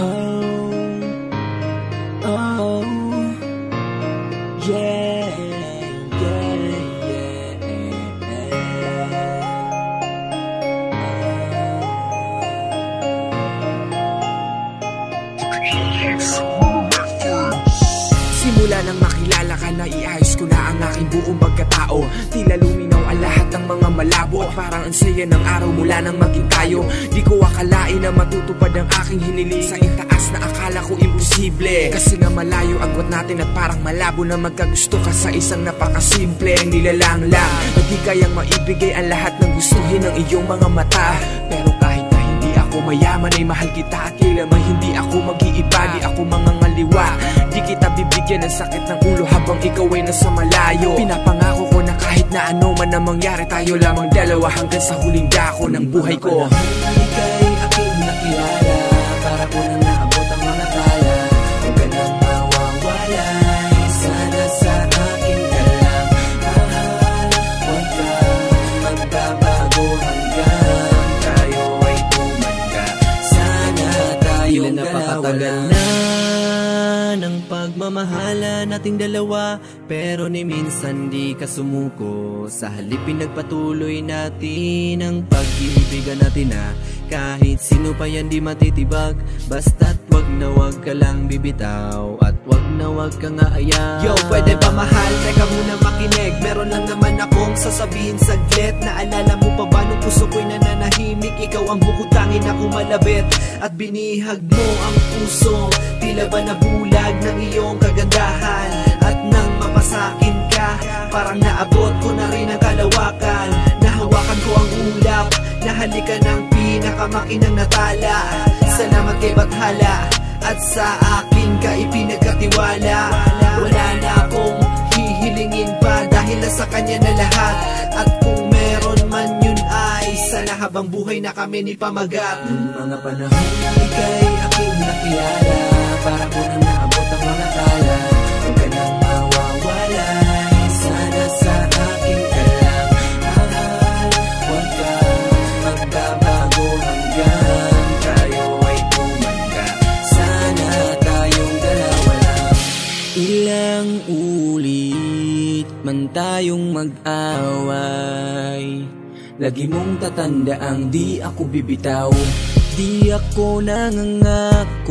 Oh, yeah, yeah, Simula nang makilala ka na iayos ko na ang aking buong pagkatao. Tila luminaw ang lahat ng mga malabo. At parang ang saya ng araw mula nang maging tayo Di ko akalain na matutupad ang aking hiniling. Sa itaas na akala ko imposible. Kasi nga malayo agwat natin at parang malabo Na magkagusto ka sa isang napakasimple. Nilalang lang na di kayang maibigay ang lahat ng gustuhin ng iyong mga mata. Pero kahit na hindi ako mayaman ay mahal kita At kailan man hindi ako mag-iiba. Di ako mga ngaliwa Di kita bibigyan ng sakit ng ulo habang ikaw ay nasa malayo. Pinapangako ko na na ano man ang mangyari Tayo lamang dalawa hanggang sa huling dako ng buhay ko. Ika'y aking nakilala Para ko nang naabot ang mga tala Huwag ka nang mawawalay Sana sa akin ka lang Mahal, huwag ka magbabago Hanggang tayo ay tumanda. Sana tayong Ilan napakatagal na ng pagmamahala nating dalawa Pero ni minsan di ka sumuko. Sa halip pinagpatuloy natin ang pag-ibigan natin na Kahit sino pa yan di matitibag. Basta't wag na wag ka lang bibitaw At wag na wag ka nga Yo, pwede ba mahal? Teka muna makinig. Meron lang naman akong sasabihin saglit. Naalala mo pa ba nung puso ko'y nananahimik? Ikaw ang bukutangin ako malabit At binihag mo ang puso. Tila ba nabulag ng iyong kagandahan? At nang mapasakin ka Parang naabot ko na rin ang kalawakan. Nahawakan ko ang ulap. Nahalika ng pinakamakinang natala. Salamat kay Bathala At sa akin ka ipinagkatiwala. Wala na akong hihilingin pa Dahil nasa kanya na lahat. At kung meron man yun ay Sana habang buhay na kami ni pamagat. Mga panahon na ika'y aking nakilala mag-away. Lagi mong tatandaang di ako bibitaw. Di ako nangangakong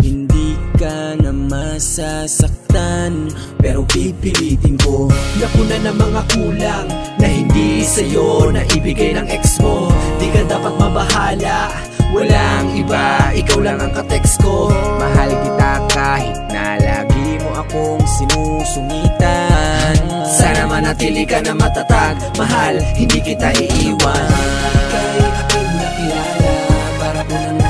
Hindi ka na masasaktan. Pero pipilitin ko. Naku na ng mga kulang Na hindi sa'yo na ibigay ng ex mo. Di ka dapat mabahala. Walang iba, ikaw lang ang kateks ko. Mahal kita kahit na lagi mo akong sinusungitan Sana manatili ka na matatag. Mahal, hindi kita iiwan. Ika'y aking nakilala Para ko nang